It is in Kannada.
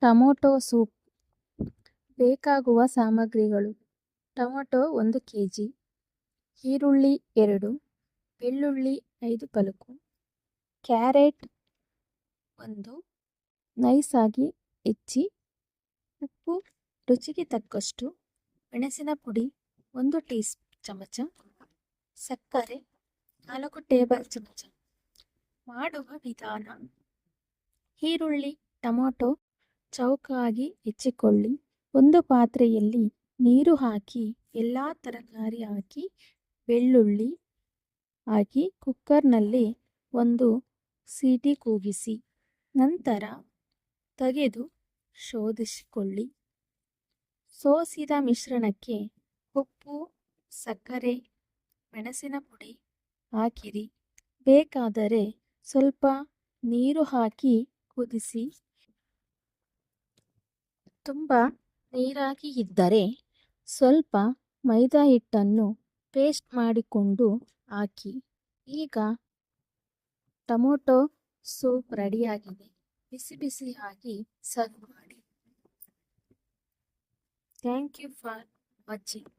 Tomato soup. ಬೇಕಾಗುವ ಸಾಮಗ್ರಿಗಳು. ಟೊಮೊಟೊ ಒಂದು ಕೆ ಜಿ ಈರುಳ್ಳಿ ಎರಡು. ಬೆಳ್ಳುಳ್ಳಿ ಐದು ಪಲಕು ಕ್ಯಾರೆಟ್ ಒಂದು. ನೈಸಾಗಿ ಹೆಚ್ಚಿ. ಉಪ್ಪು ರುಚಿಗೆ ತಕ್ಕಷ್ಟು. ಮೆಣಸಿನ ಪುಡಿ ಒಂದು ಟೀ ಚಮಚ. ಸಕ್ಕರೆ ನಾಲ್ಕು ಟೇಬಲ್ ಚಮಚ. ಮಾಡುವ ವಿಧಾನ. ಈರುಳ್ಳಿ, ಟೊಮೊಟೊ ಚೌಕಾಗಿ ಹೆಚ್ಚಿಕೊಳ್ಳಿ. ಒಂದು ಪಾತ್ರೆಯಲ್ಲಿ ನೀರು ಹಾಕಿ, ಎಲ್ಲ ತರಕಾರಿ ಹಾಕಿ, ಬೆಳ್ಳುಳ್ಳಿ ಹಾಕಿ, ಕುಕ್ಕರ್ನಲ್ಲಿ ಒಂದು ಸೀಟಿ ಕೂಗಿಸಿ, ನಂತರ ತೆಗೆದು ಶೋಧಿಸಿಕೊಳ್ಳಿ. ಸೋಸಿದ ಮಿಶ್ರಣಕ್ಕೆ ಉಪ್ಪು, ಸಕ್ಕರೆ, ಮೆಣಸಿನ ಪುಡಿ ಹಾಕಿರಿ. ಬೇಕಾದರೆ ಸ್ವಲ್ಪ ನೀರು ಹಾಕಿ ಕುದಿಸಿ. ತುಂಬ ನೀರಾಗಿ ಇದ್ದರೆ ಸ್ವಲ್ಪ ಮೈದಾ ಹಿಟ್ಟನ್ನು ಪೇಸ್ಟ್ ಮಾಡಿಕೊಂಡು ಹಾಕಿ. ಈಗ ಟೊಮೊಟೊ ಸೂಪ್ ರೆಡಿಯಾಗಿದೆ. ಬಿಸಿ ಬಿಸಿ ಹಾಕಿ ಸರ್ವ್ ಮಾಡಿ. Thank you for watching.